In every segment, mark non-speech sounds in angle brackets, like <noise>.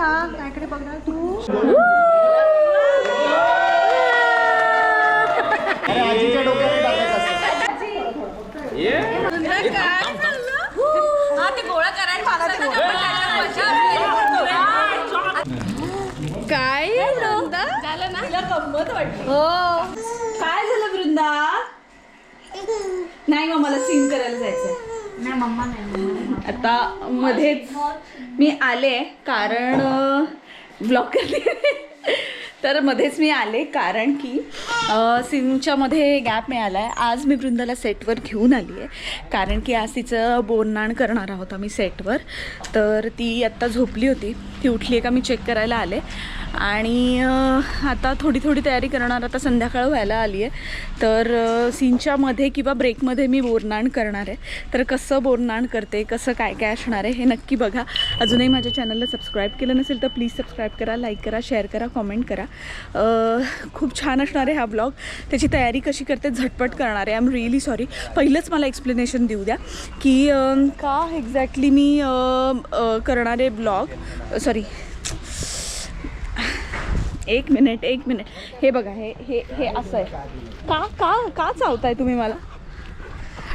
वृंदा कायकडे बघणार तू. हा काय झालं? ना? तिला गंमत वाटली. हो. काय झालं वृंदा? नाही मग मला सीन करायला जायचंय. नाही मम्मा नाही आता मध्येच मी आले कारण ब्लॉक करते. तर मध्येच मी आले कारण की अ, गॅप मिळाला आहे आज मी वृंदाला सेटवर घेऊन आली आहे. कारण की आज तिचं बोरनाण करणार आहोत आम्ही सेटवर तर ती आत्ता झोपली होती. ती उठली आहे का मी चेक करायला आले. आणि आता थोडी थोडी तयारी करणार. आता संध्याकाळ व्हायला आली आहे. तर सीनच्यामध्ये किंवा ब्रेकमध्ये मी बोरनाण करणार आहे. तर कसं बोरनाण करते कसं काय काय असणार आहे हे नक्की बघा. अजूनही माझ्या चॅनलला सबस्क्राईब केलं नसेल तर प्लीज सबस्क्राईब करा लाईक करा शेअर करा कॉमेंट करा. खूप छान असणार आहे हा ब्लॉग. त्याची तयारी कशी करते झटपट करणार आहे. आय एम रिअली सॉरी पहिलंच मला एक्सप्लेनेशन देऊ द्या की का एक्झॅक्टली मी करणारे ब्लॉग? सॉरी एक मिनिट एक मिनिट. हे बघा हे हे हे असं आहे. का का का चावताय तुम्ही मला?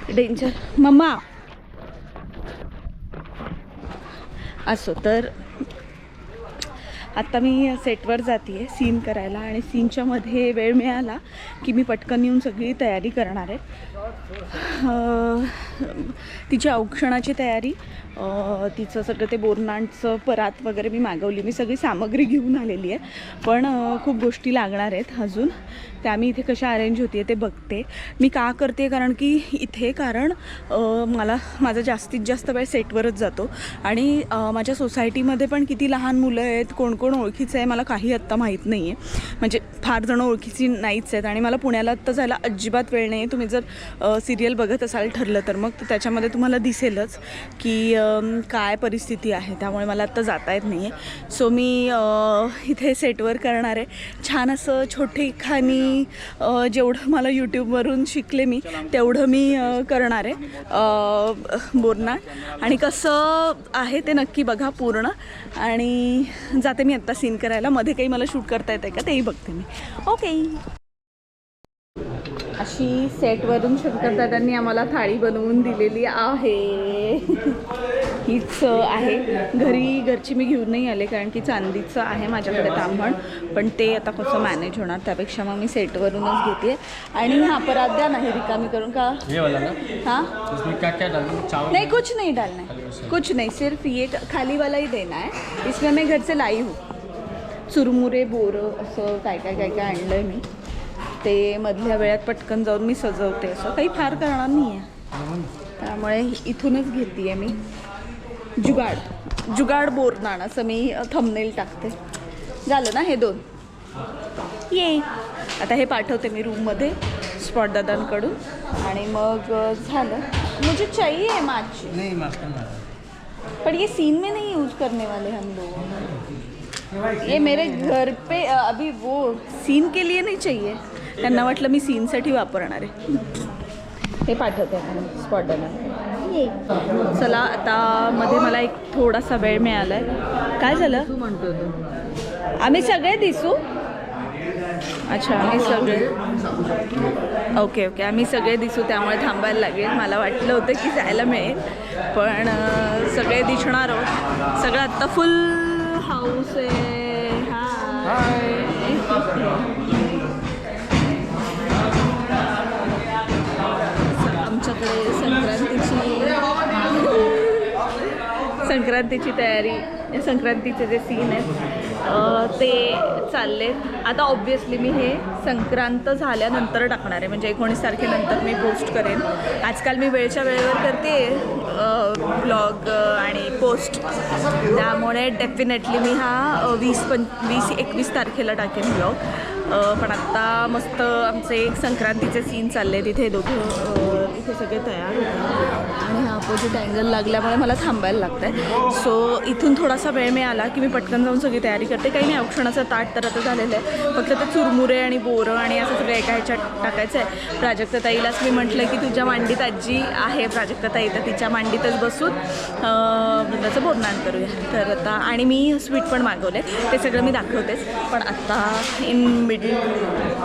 Danger mamma. असो तर आत्ता मी सेटवर जाते आहे सीन करायला आणि सीनच्या मध्ये वेळ मिळाला की मी पटकन येऊन सगळी तयारी करणार आहे. तिच्या तिची औक्षणाची तयारी तिचं सगळं ते बोरनांचं परात वगैरे मी मागवली. मी सगळी सामग्री घेऊन आलेली आहे. पण खूप गोष्टी लागणार आहेत अजून. त्या मी इथे कशा अरेंज होते ते बघते. मी का करते कारण की इथे कारण मला माझा जास्तीत जास्त वेळ सेटवरच जातो. आणि माझ्या सोसायटीमध्ये पण किती लहान मुलं आहेत कोण कोण ओळखीचं आहे मला काही आत्ता माहीत नाही आहे म्हणजे फार जणं ओळखीची नाहीच आहेत. आणि मला पुण्याला आत्ता जायला अजिबात वेळ नाही तुम्ही जर सिरियल बघत असाल ठरलं तर मग तर त्याच्यामध्ये तुम्हाला दिसेलच की काय परिस्थिती आहे त्यामुळे मला आत्ता जाता येत नाही आहे सो मी इथे सेटवर करणार आहे. छान असं छोटे खाणी जेवढं मला यूट्यूबवरून शिकले मी तेवढं मी करणार आहे. अं, बोलणार. आणि कसं आहे ते नक्की बघा पूर्ण. आणि जाते मी आत्ता सीन करायला. मध्ये काही मला शूट करता येतं का तेही बघते मी. ओके अशी सेटवरून शंकर दादांनी आम्हाला थाळी बनवून दिलेली आहे. हीच आहे. घरी घरची मी घेऊन नाही आले कारण की चांदीचं आहे माझ्याकडे तांबण पण ते आता कसं मॅनेज होणार त्यापेक्षा मग मी सेटवरूनच घेते. आणि हा परात द्या नाही रिकामी करून का? हाँ नहीं कुछ नहीं डालना कुछ नहीं सिर्फ ये खाली वाला ही देना है. इसमें मैं घर से लाई हूँ. चुरमुरे बोरं असं काय काय काय काय आणलं आहे मी. ते मधल्या वेळात पटकन जाऊन मी सजवते. असं काही फार करणार नाही आहे त्यामुळे इथूनच घेते आहे मी. जुगाड. जुगाड बोरनाण असं मी थंबनेल टाकते. झालं ना हे दोन? ये. आता हे पाठवते मी रूममध्ये स्पॉट दादांकडून. आणि मग झालं. मुझे चाहिए माची. पर ये सीन में नहीं यूज करने वाले हम लोग. ये मेरे घर पे अभी वो सीन के लिए नहीं चाहिए. त्यांना वाटलं मी सीनसाठी वापरणार आहे. हे पाठवते स्पॉटला चला आता मध्ये मला एक थोडासा वेळ मिळाला आहे काय झालं? तू म्हणतो तू आम्ही सगळे दिसू? अच्छा आम्ही सगळे. Okay okay. आम्ही सगळे दिसू त्यामुळे थांबायला लागेल. मला वाटलं होतं की जायला मिळेल पण सगळे दिसणार आहोत. सगळं आत्ता फुल हाऊस आहे. हाय आमच्याकडे संक्रांतीची संक्रांतीची तयारी संक्रांतीचे जे सीन आहेत ते चालले आता ऑब्वियसली मी हे संक्रांत झाल्यानंतर टाकणार आहे. म्हणजे एकोणीस तारखेनंतर मी पोस्ट करेन. आजकाल मी वेळच्या वेळेवर करते ब्लॉग आणि पोस्ट त्यामुळे डेफिनेटली मी हा वीस पं वीस एकवीस तारखेला टाकेन ब्लॉग पण आत्ता मस्त आमचे एक संक्रांतीचे सीन चालले तिथे दोघं इथे सगळे तयार होते ऑपोजिट अँगल लागल्यामुळे मला थांबायला लागतं आहे सो इथून थोडासा वेळ मिळाला की मी पटकन जाऊन सगळी तयारी करते. काही नाही औक्षणाचं ताट तर आता झालेलं आहे. फक्त ते चुरमुरे आणि बोरं आणि असं सगळं एका ह्याच्यात टाकायचं आहे. प्राजक्ता ताईलाच मी म्हटलं की तुझ्या मांडीत आजी आहे प्राजक्ता ताई तर तिच्या मांडीतच बसून त्याचं वृंदाचं करूया. तर आता आणि मी स्वीट पण मागवले ते सगळं मी दाखवतेच. पण आत्ता इन मिडल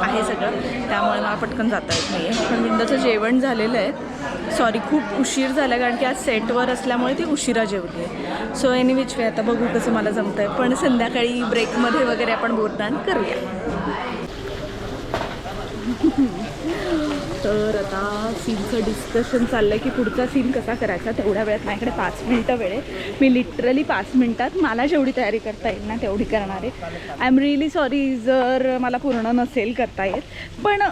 आहे सगळं. त्यामुळे मला पटकन जाता येत नाही आहे पण वृंदाचं जेवण झालेलं आहे. सॉरी खूप उशीर झाला कारण की आज सेटवर असल्यामुळे ती उशिरा जेवली आहे सो एनी विच वे आता बघू कसं मला जमतं आहे पण संध्याकाळी ब्रेकमध्ये वगैरे आपण बोलताना करूया. तर आता सीनचं डिस्कशन चाललं आहे की पुढचा सीन कसा करायचा तेवढ्या वेळात माझ्याकडे पाच मिनटं वेळ आहे. मी लिटरली पाच मिनटात मला जेवढी तयारी करता येईल ना तेवढी करणार आहे. आय एम रिअली सॉरी जर मला पूर्ण नसेल करता येत. पण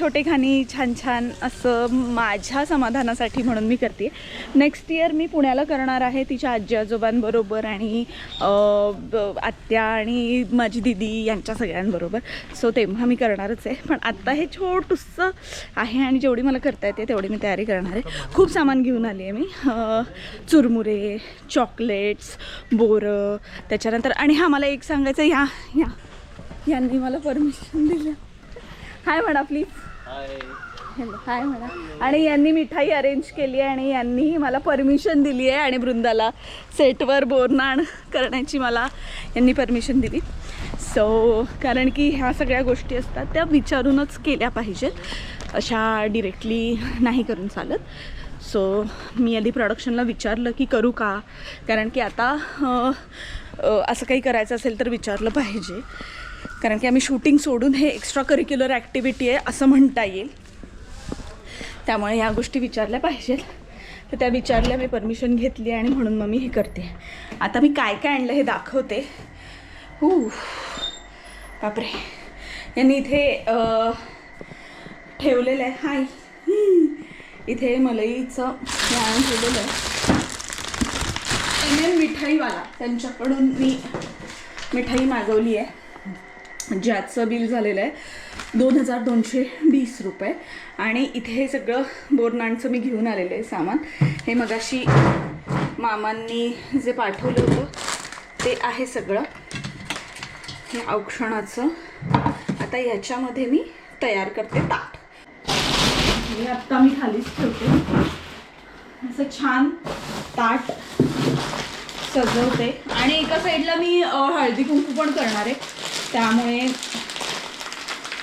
छोटेखानी छान छान असं माझ्या समाधानासाठी म्हणून मी करते. नेक्स्ट इयर मी पुण्याला करणार आहे तिच्या आजी आजोबांबरोबर आणि ब- आत्या आणि माझी दिदी यांच्या सगळ्यांबरोबर. सो तेव्हा मी करणारच आहे. पण आत्ता हे छोटूसं आहे. आणि जेवढी मला करता येते तेवढी मी तयारी करणार आहे. खूप सामान घेऊन आली आहे मी. चुरमुरे चॉकलेट्स बोरं त्याच्यानंतर आणि हा मला एक सांगायचं आहे, ह्या ह्या यांनी मला परमिशन दिलं. हाय म्हणा प्लीज हॅलो हाय म्हणा आणि यांनी मिठाई अरेंज केली आहे आणि यांनीही मला परमिशन दिली आहे आणि बृंदाला सेटवर बोरनाण करण्याची मला यांनी परमिशन दिली. सो कारण की ह्या सगळ्या गोष्टी असतात त्या विचारूनच केल्या पाहिजेत. अशा डिरेक्टली नाही करून चालत. सो मी आधी प्रोडक्शनला विचारलं की करू का? कारण की आता असं काही करायचं असेल तर विचारलं पाहिजे. कारण की आम्ही शूटिंग सोडून हे एक्स्ट्रा करिक्युलर ॲक्टिव्हिटी आहे असं म्हणता येईल. त्यामुळे ह्या गोष्टी विचारल्या पाहिजेत. तर त्या विचारल्या मी परमिशन घेतली आणि म्हणून मग मी हे करते. आता मी काय काय आणलं हे दाखवते. हू बापरे. यांनी इथे ठेवलेलं आहे. हाय. इथे मलईचं हे आणून ठेवलेलं आहे. एम एम मिठाईवाला. त्यांच्याकडून मी मिठाई मागवली आहे. ज्याचं बिल झालेलं आहे दोन हजार दोनशे वीस रुपये. आणि इथे हे सगळं बोरनाणचं मी घेऊन आलेलं आहे सामान. हे मगाशी मामांनी जे पाठवलं होतं ते आहे सगळं. हे औक्षणाचं. आता ह्याच्यामध्ये मी तयार करते ताक. हे आत्ता मी खालीच ठेवते. असं छान ताट सजवते. आणि एका साईडला मी हळदी कुंकू पण करणार आहे. त्यामुळे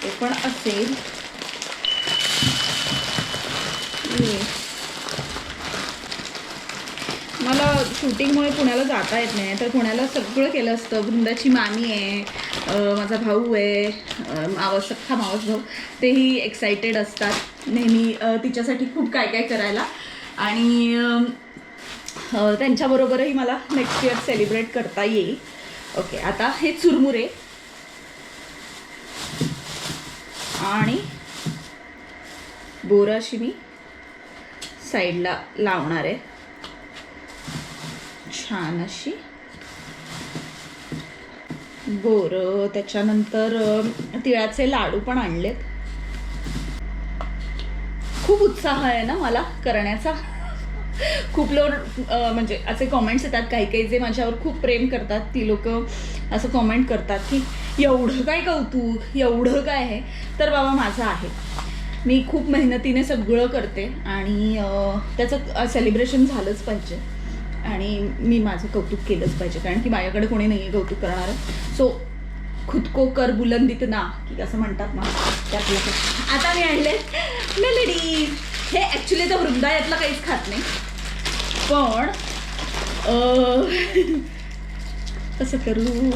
ते पण असेल. मला शूटिंगमुळे पुण्याला जाता येत नाही. तर पुण्याला सगळं केलं असतं. वृंदाची मामी आहे माझा भाऊ आहे मावस सख्खा मावस भाऊ तेही एक्सायटेड असतात. नेहमी तिच्यासाठी खूप काय काय करायला. आणि त्यांच्याबरोबरही मला नेक्स्ट इयर सेलिब्रेट करता येईल. ओके आता हे चुरमुरे. आणि बोराशी मी साईडला लावणार आहे. छान अशी. बोरं त्याच्यानंतर तिळाचे लाडू पण आणलेत. खूप उत्साह आहे ना मला करण्याचा. खूप लोक म्हणजे असे कॉमेंट्स येतात काही काही जे माझ्यावर खूप प्रेम करतात ती लोक असं कॉमेंट करतात की एवढं काय कौतुक? एवढं काय आहे? तर बाबा माझं आहे. मी खूप मेहनतीने सगळं करते आणि त्याचं सेलिब्रेशन झालंच पाहिजे. आणि मी माझं कौतुक केलंच पाहिजे कारण की माझ्याकडे कोणी नाही आहे कौतुक करणारं. सो खुदको कर बुलंदित ना की असं म्हणतात ना त्यातलं आता मी आणले मेलेडी हे ॲक्च्युली तर वृंदा यातलं काहीच खात नाही. पण <laughs> कसं करू?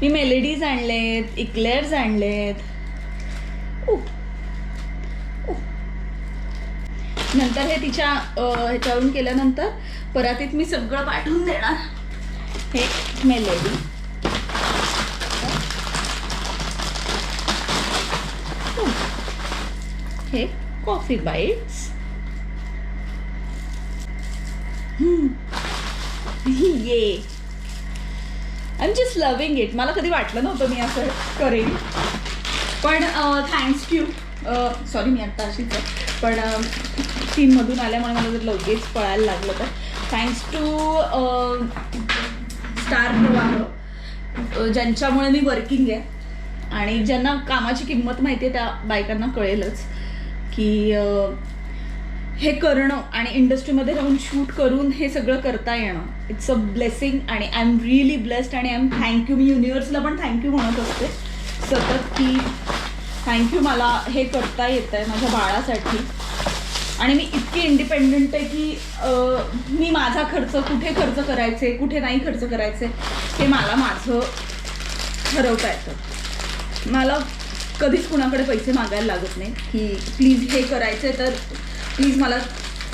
मी मेलेडीज आणलेत इक्लेअर्स आणलेत. नंतर हे तिच्या ह्याच्यावरून केल्यानंतर परातीत मी सगळं पाठवून देणार. हे मेलेडी हे. Coffee bites. ये. I am just loving it मला कधी वाटलं नव्हतं मी असं करेन. पण थँक्स यू सॉरी मी आत्ता अशीच आहे. पण सीनमधून आल्यामुळे मला जर लगेच पळायला लागलं तर. थँक्स टू स्टार प्रवाह ज्यांच्यामुळे मी वर्किंग आहे. आणि ज्यांना कामाची किंमत माहिती आहे त्या बायकांना कळेलच की uh, हे करणं आणि इंडस्ट्रीमध्ये राहून शूट करून हे सगळं करता येणं. इट्स अ ब्लेसिंग आणि आय एम रिअली ब्लेस्ड आणि आय एम थँक्यू मी युनिवर्सला पण थँक्यू म्हणत असते. सतत की थँक्यू मला हे करता येतं आहे माझ्या बाळासाठी. आणि मी इतकी इंडिपेंडंट आहे की मी माझा खर्च कुठे खर्च करायचे कुठे नाही खर्च करायचे हे मला माझं ठरवता येतं. मला कधीच कुणाकडे पैसे मागायला लागत नाही की प्लीज हे करायचं तर प्लीज मला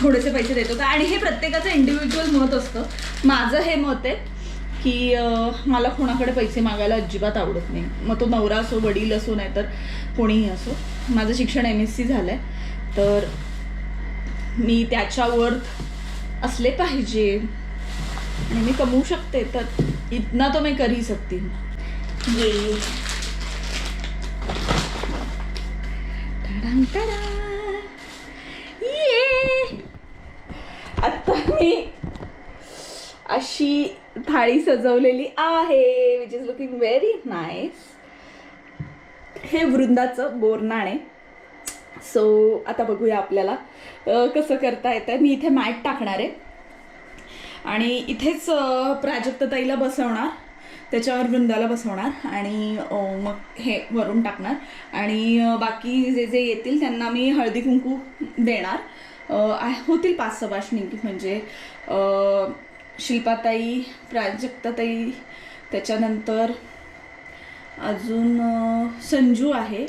थोडेसे पैसे देतो. का आणि हे प्रत्येकाचं इंडिव्हिज्युअल मत असतं. माझं हे मत आहे की मला कोणाकडे पैसे मागायला अजिबात आवडत नाही. मग तो नवरा असो वडील असो नाही तर कोणीही असो. माझं शिक्षण एम एस सी झालं आहे तर मी त्याच्यावर असले पाहिजे. आणि मी कमवू शकते तर इतना तो मी करी सकते सकती ये ये. आता मी अशी थाळी सजवलेली आहे which is looking very nice हे वृंदाचं बोरनाणे आहे सो आता बघूया आपल्याला. कसं करता येतं मी इथे मॅट टाकणार आहे. आणि इथेच प्राजक्तताईला बसवणार. त्याच्यावर वृंदाला बसवणार. आणि मग हे वरून टाकणार. आणि बाकी जे जे येतील त्यांना मी हळदी कुंकू देणार. होतील पाच सवाशणी म्हणजे शिल्पाताई प्राजक्ताताई त्याच्यानंतर अजून संजू आहे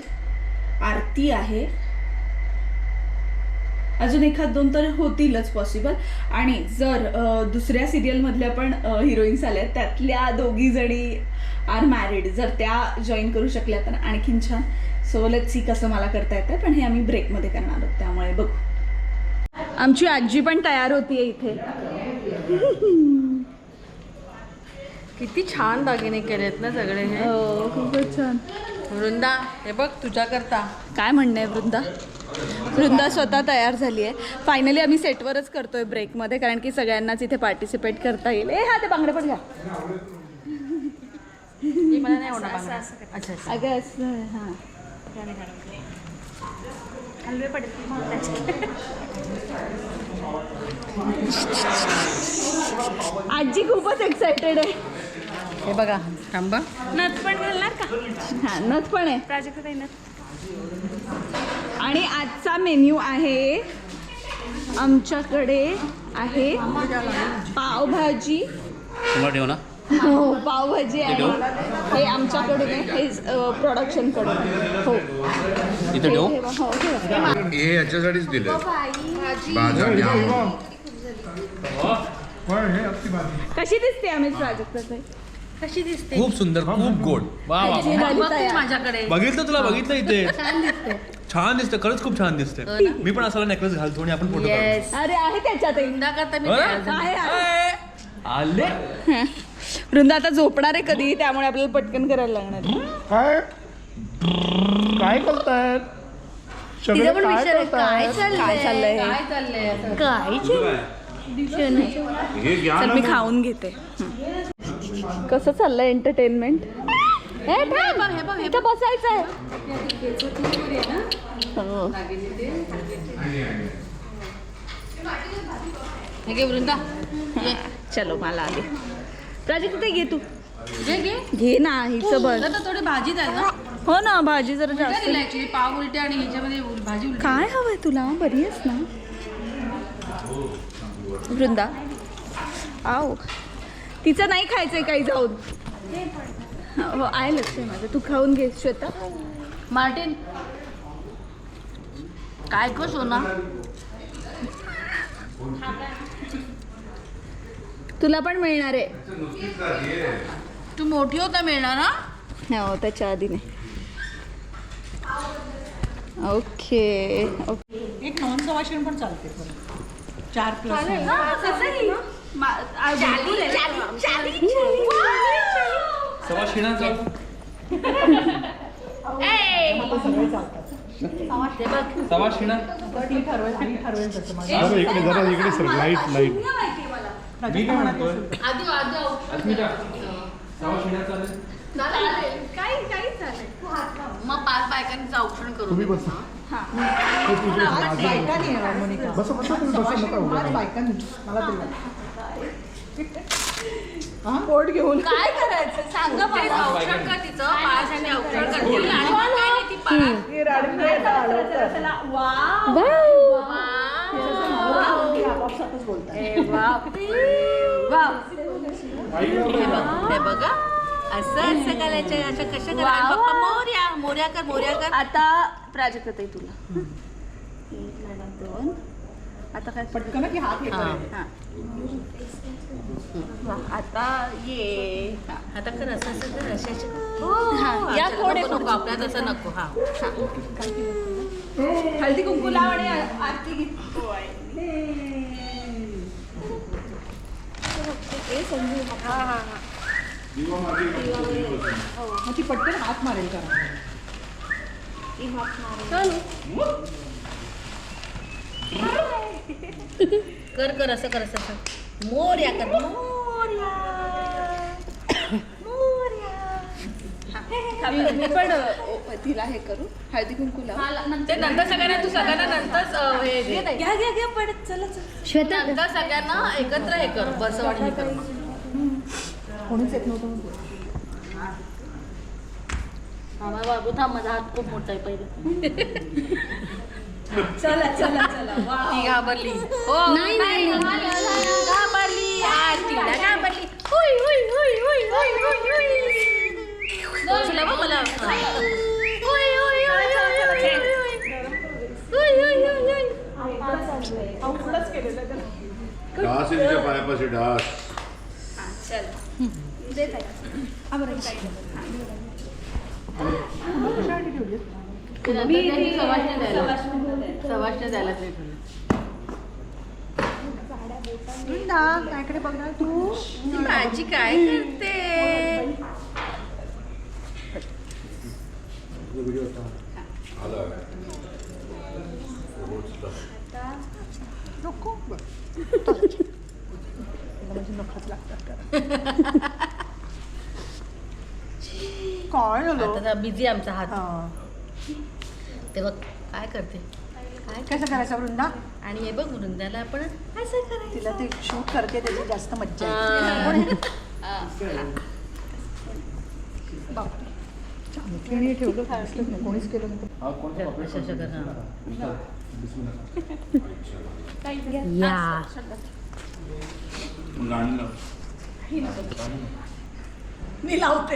आरती आहे. अजून एखाद दोन तर होतीलच पॉसिबल आणि जर दुसऱ्या सिरियलमधल्या पण हिरोईन्स आल्या त्यातल्या दोघी जणी आर मॅरिड जर त्या जॉईन करू शकल्या तर आणखीन छान. सो लेट सी कसं मला करता येतं पण हे आम्ही ब्रेकमध्ये करणार आहोत त्यामुळे बघू. आमची आजी पण तयार होतीये इथे. किती छान दागिने केलेत ना सगळे हे. हो, खूपच छान. वृंदा हे बघ तुझ्या करता काय म्हणणं आहे वृंदा? वृंदा स्वतः तयार झाली आहे फायनली आम्ही सेटवरच करतोय ब्रेकमध्ये कारण की सगळ्यांनाच इथे पार्टिसिपेट करता येईल. ए हा ते बांगडे पण घ्या. मला नाही होणार बांगड्या. अच्छा अच्छा. अगं असं हां. हलवे पडतील आजी खूपच एक्सायटेड आहे. हे बघा थांबा. नथ पण घालणार का? हां नथ पण आहे. प्राजक्त नथ. आणि आजचा मेन्यू आहे आमच्याकडे आहे पावभाजी. ठेव ना? हो पावभाजी आहे. हे आमच्याकडून हे प्रोडक्शनकडून. हो. इथे ठेव? हे हो. हे याच्यासाठीच दिले भाज्या घ्या. कशी दिसते आम्ही प्राजक्ताचं कशी दिसते खूप सुंदर खूप गोड वा वा हे. माझ्याकडे बघितलं तुला बघितलं इथे छान दिसतं खरंच खूप छान दिसतं मी पण असाला नेकलेस घालतो आणि आपण फोटो काढू येस अरे आहे त्याच्यात एक. वृंदा करता मी हो ना? तयार झाले. आहे, आहे. ए, आले वृंदा आता झोपणार आहे कधी त्यामुळे आपल्याला पटकन करायला लागणार आहे. काय काय करतायत तिला सगळे पण काय विचार आहे, काय करतायत काय चाललंय चाललंय हे? काय चाललंय असं? काय हे घ्या चल ना मी. खाऊन घेते हं. कसं चाललंय एंटरटेनमेंट हे हे हे बसायचं आहे वृंदा. चलो मला आले. प्राजक्त ते घे तू. घे. ना हिचं बघ थोडी भाजी द्या ना? हो ना भाजी जरा जास्त. पाव उलटे आणि ह्याच्यामध्ये भाजी काय हवंय तुला? बरी आहेस ना? वृंदा. आव तिचं नाही खायचंय काही जाऊन. हो आहे लक्ष माझं. तू खाऊन घे श्वेता. मार्टिन. काय को सोना? तुला पण मिळणार आहे. तू मोठी होता मिळणार ना हो त्याच्या आधी नाही ओके ओके. एक नॉन सवाशीण पण चालते चार प्लस <laughs> सवा शिणा चालतो <laughs> <laughs> सवा इकडे सर लाइट लाइट मी काय म्हणतोय? अस्मिता सवा शिणा चालेल? मग पाच बायकांचं औक्षण करू बस. बस. बस बस बस बस बस बस पोट घेऊन. काय करायचं? सांगा मला औक्षण कर तिचं? पाच आणि औक्षण करतील आणि मग काय नाही ती पाच ही रडते आता लवकर. आपापसातच बोलतात. हे बघ हे बघा असं असं करायचं असं कसं पप्पा मोर्या मोर्या कर मोर्या कर. आता प्राजक्त ताई तुला. एक दोन. आता काय? पटकन की हात हे हा. हा. आता ये. हा. आता कर असं असं कर असं असं कर. हा, या नको. आपल्यात असं नको हा. हळदी कुंकू लाव आणि आरती घे. मग ती पटकन हात मारेल करा <laughs> कर कर असं कर असं असं. मोर्या कर मोर्या मी पण अ, तिला हे करू. हळदी कुंकू लाव. ते नंतर सगळ्यांना तू सगळ्यांना नंतर अ, हे दे. घ्या घ्या घ्या पडत चला चला. नंतर सगळ्यांना एकत्र हे कर. बसवाडी हे कर. कोणीच येत नव्हतं म्हणून. बाबू थांब माझा हात खूप मोठा आहे पहिले. <laughs> चला चला चला. वा <laughs> ती घाबरली. हो नाही नाही तिला घाबरली हुई हुई हुई हुई हुई हुई हुई तुला बघ मला डास आहे तिच्या पायापाशी डास चल देत आहे मी सवाशने द्यायला सवाशने द्यायला कायकडे बघणार तू ती माझी काय करते नको म्हणजे लागतात. काय बिझी आमचा हात. तेव्हा काय करते कसं करायचं वृंदा? आणि हे बघ वृंदाला आपण असं करायचं. तिला ती शूट करते त्याची जास्त मज्जा येते. <laughs> बापरे. चांगली ठेवलं नाही. कोणीच केलं नाही. असं असं कर,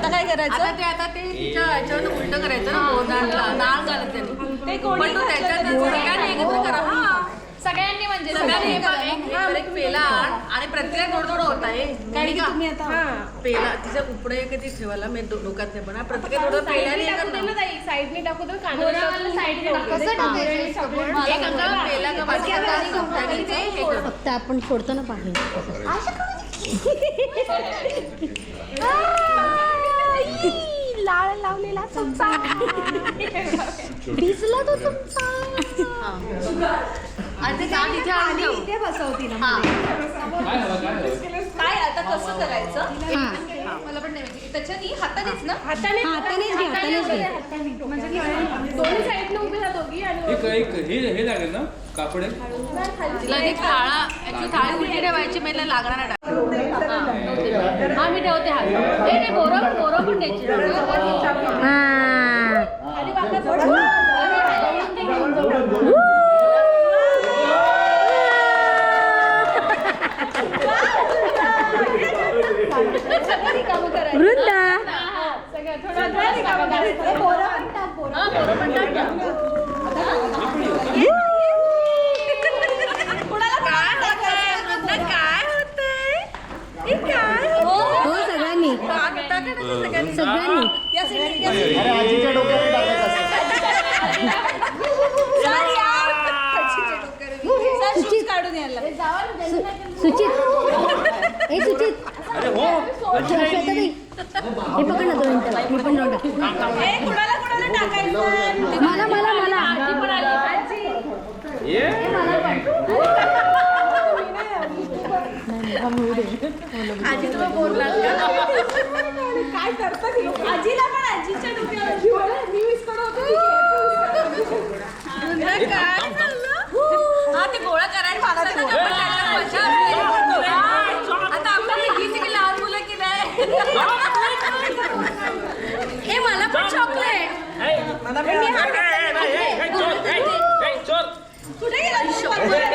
आता काय आता करायचं ते आता ते तिच्या याच्यावर उलट करायचं ना गोंधळाला नाळ घालत तू त्याच्यात सगळ्यांनी एकत्र करा. हा. सगळ्यांनी म्हणजे सगळ्यांनी एक एक- एक- एक पेला आण आणि प्रत्येक थोडं थोडं होत आहे. कारण की? तुम्ही आता पेला तिच्या उपडे कधी ठेवायला मी डो- डोक्यात नाही पण हा प्रत्येक थोडं हे ना. साईडने टाकू तर साईडने कसं टाकायचं एक अंगा पेला का बाजूला आणि ते हे कर फक्त आपण फोडतो ना पाणी. <laughs> <laughs> <laughs> लाळ लावलेला चमचा भिजला तो चमचा आणि ते गाठ इथे आणून ठेव. इथे बसवती ना हा. काय आता कसं करायचं? मला पण नाही माहिती. त्याच्यानी हातानेच ना? हाताने हातानेच घे हातानेच घे म्हणजे दोन्ही साईडने उभे राहा दोघी आणि एक एक हे हे लागेल ना? कापड आहे तिला ते थाळा ऍक्च्युली थाळी उलटी ठेवायची मला लागणार आम्ही ठेवते हात. नाही नाही बोरं बोरं पण द्यायची वृंदा. आजीच्या डोक्यावर टाकत असत सुचित काढून सुचित श्वेताताई, हे पकड ना दोन मिनिटं मी पण लावून टाकते. मला मला मला आजी तुला बोलणार का काय करतात ही लोकं? आजीला पण आजीच्या डोक्यावर मी विस्कड काय झालं? हा ते गोळा करायला. आता लहान मुलं की नाही ए मला पण चॉकलेट कुठे गेला तू? चॉकलेट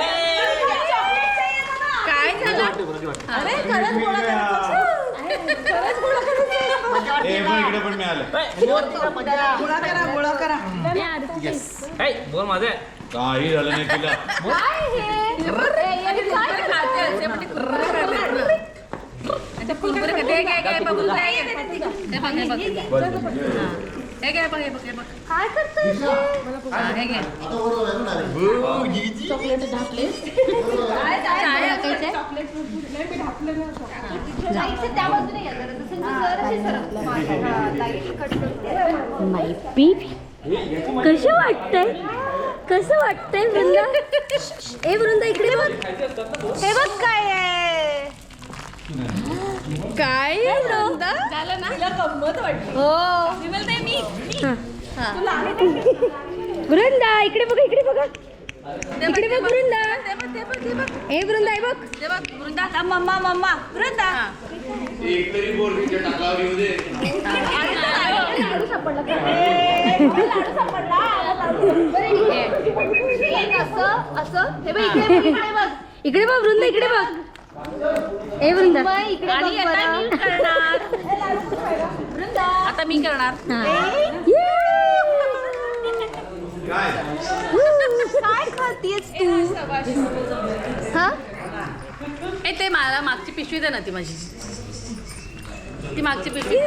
चाहिए मला. काय झालं अरे खरंच गोळा करायचं खरंच गोळा करायचं हे पण इकडे पण मिळालं गोळा करा गोळा करा बोल माझे काही झालं नाही तिला आणि कुरकुरे खाते असे पण ते कुरकुरे खातात ना. आता कुरकुरे खाते. हे घे, घे, बघू, हे. हे बघ, हे बघ. हा. हे घे, बघ, हे बघ, हे बघ. काय करतोय हा, हे घे. चाय टाकायचंय? त्या बाजूने या जरा जसं जराशी सरक. माय पीप कसं वाटतंय कसं वाटतंय वृंदा ए वृंदा इकडे बघ हे बघ काय आहे काय वृंदा? झालं? ना? तिला गंमत वाटली. हो. मी बोलते मी हा. तुला आहे ना? वृंदा इकडे बघ इकडे बघा. ते बघ, इकडे ते बघ बघ. वृंदा. ते बघ, ते बघ, ते बघ. ए वृंदा हे बघ. ते बघ, वृंदा. Mamma mamma. वृंदा. एक तरी बोर्डीच्या टाकावर येऊ दे. लाडू सापडला का? एक असं असं. हे बघ इकडे बघ, इकडे बघ. इकडे बघ वृंदा इकडे बघ. ए वृंदा. आणि आता मी. करणार. आता मी करणार. हा. काय? खातीयस तू? हा? ए ते मला मागची पिशवी दे ना ती माझी. ती मागची पिशवी.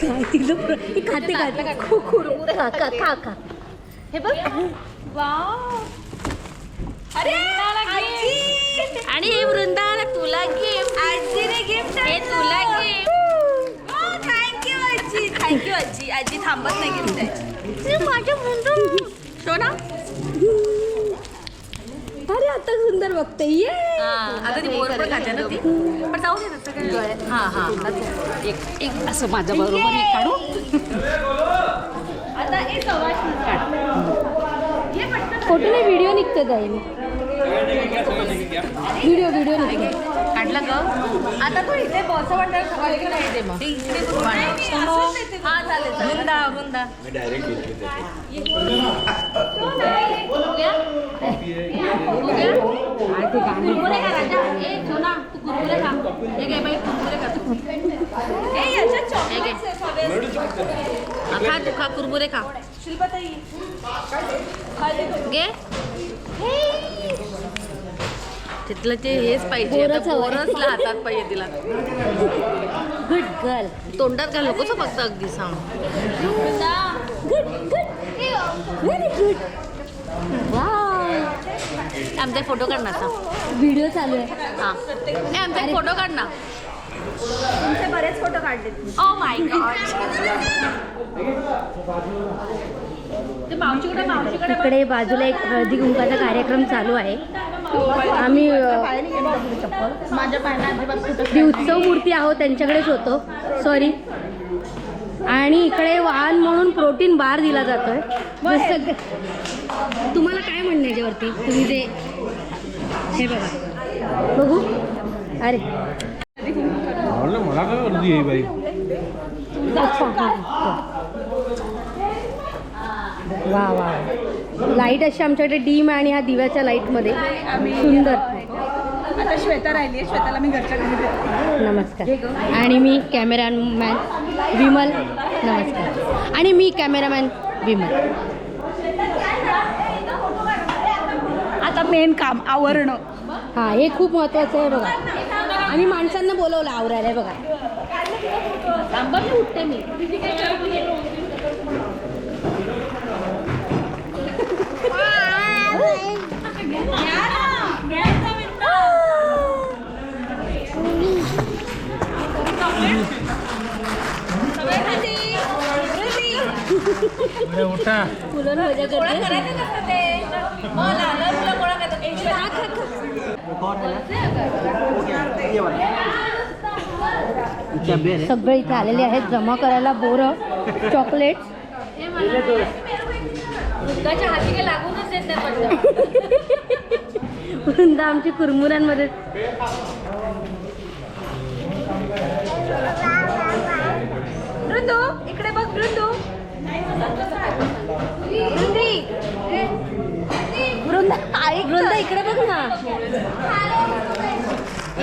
काय हे खाते खाते. खूप कुरकुरे खा खा खा खा हे बघ. अरे आजी आणि हे वृंदाला तुला गिफ्ट आजीने गिफ्ट हे तुला गिफ्ट थँक्यू आजी थँक्यू आजी आजी थांबत नाही द्यायची माझ्या शोना अरे आता सुंदर बघते. ये. आता ती बोर पण खाते ना ती. पण जाऊ दे तसं काय. हा हा एक एक असं माझ्या बरोबर एक काढू. आता हे सवाश फोटो नाही व्हिडिओ निघते जाईल व्हिडिओ व्हिडिओ निघते. काढला ग. आता तू इथे बस सकाळी मग. इकडे बघ. हा चालेल. वृंदा वृंदा मी डायरेक्ट कुरकुरे राजा. ए सोना तू कुरकुरे खा. हे घे बाई कुरकुरे खा. तू ए याच्यात चॉकलेट्स आहे सगळे हा, खा तू खा कुरकुरे खा. शिल्पाताई घे. तिथलं ते हेच पाहिजे आता हातात पाहिजे तिला. गुड गर्ल तोंडात घाल नकोस हं फक्त अगदी सांग. गुड गुड व्हेरी गुड वा आमचा फोटो काढ ना. व्हिडिओ चालू आहे. हा. ए आमचा एक फोटो काढ ना. तुमचे बरेच फोटो काढलेत ओ माय गॉड ते मावशीकडे मावशीकडे इकडे बाजूला एक हळदी कुंकाचा कार्यक्रम चालू आहे. आम्ही ती उत्सव मूर्ती आहोत त्यांच्याकडेच होतो. सॉरी आणि इकडे वाहन म्हणून प्रोटीन बार दिला जातोय. तुम्हाला काय म्हणणं आहे याच्यावरती? तुम्ही जे हे बघा. बघू. अरे. मला काय गर्दी आहे बाई? अच्छा वा वा. लाइट अशी आमच्याकडे डीम आणि ह्या दिव्याच्या लाईटमध्ये. सुंदर. आता श्वेता राहिली आहे. श्वेताला मी घरच्या घरी नमस्कार. आणि मी कॅमेरामॅन विमल. नमस्कार. आणि मी कॅमेरामॅन विमल. आता मेन काम आवरणं. हां हे खूप महत्त्वाचं आहे बघा. आम्ही माणसांना बोलवलं आवरायला हे बघा. उठते मी उठा फुलं मजा करते सगळे इथे आलेले आहेत जमा करायला बोर चॉकलेट <laughs> वृंदा आमची कुरमुऱ्यांमध्ये. वृंदू इकडे बघ वृंदू वृंदा ऐक वृंदा इकडे. बघ ना.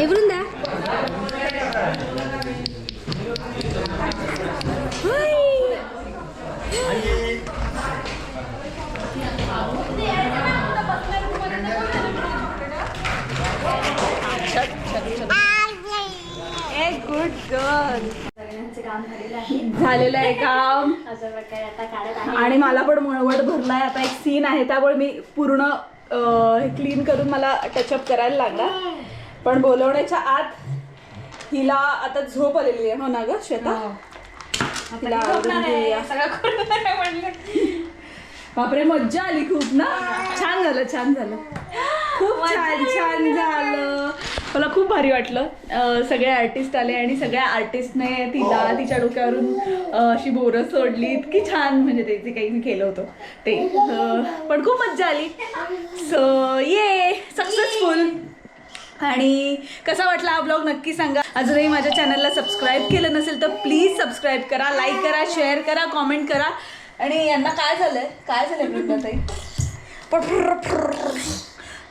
ए वृंदा ए गुड गर्ल. झालेलं आहे. काम. आणि मला पण मळवट भरलाय. आता एक सीन आहे त्यामुळे मी पूर्ण क्लीन करून मला टचअप करायला लागला. पण बोलवण्याच्या आत हिला आता झोप आलेली आहे. हो ना ग श्वेता? तिला घेऊया. बापरे मज्जा आली खूप ना. छान झालं छान झालं. खूप छान छान झालं. मला खूप भारी वाटलं. सगळे आर्टिस्ट आले आणि सगळ्या आर्टिस्टने तिला तिच्या डोक्यावरून अशी बोरं सोडली. इतकी छान म्हणजे ते जे काही मी केलं होतं ते. पण खूप मज्जा आली. सो ये सक्सेसफुल आणि कसा वाटला हा ब्लॉग नक्की सांगा. अजूनही माझ्या चॅनलला सबस्क्राईब केलं नसेल तर प्लीज सबस्क्राईब करा लाईक करा शेअर करा कॉमेंट करा. आणि यांना काय झालंय? काय झालंय वृंदाताई पण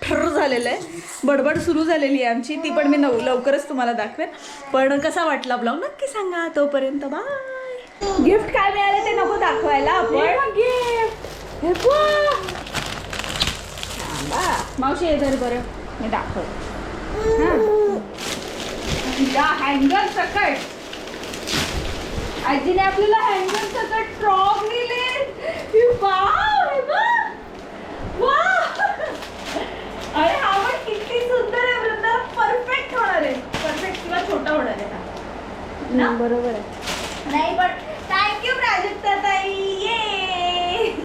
फुर्र झालेलं आहे. बडबड सुरू झालेली आहे आमची. ती पण मी नव लवकरच तुम्हाला दाखवेन. पण कसा वाटला ब्लॉग? नक्की सांगा. तोपर्यंत बाय गिफ्ट काय मिळालं ते नको दाखवायला आपण. गिफ्ट मावशी येणार बरं. मी दाखव हँगर सकट. आजीने आपल्याला हँगर सकट फ्रॉक दिले हे. वाव. अरे आवड पण किती सुंदर आहे वृंदा. परफेक्ट होणार आहे. परफेक्ट किंवा छोटा होणार आहे ना? बरोबर आहे. नाही पण थँक्यू प्राजक्ता ताई. ये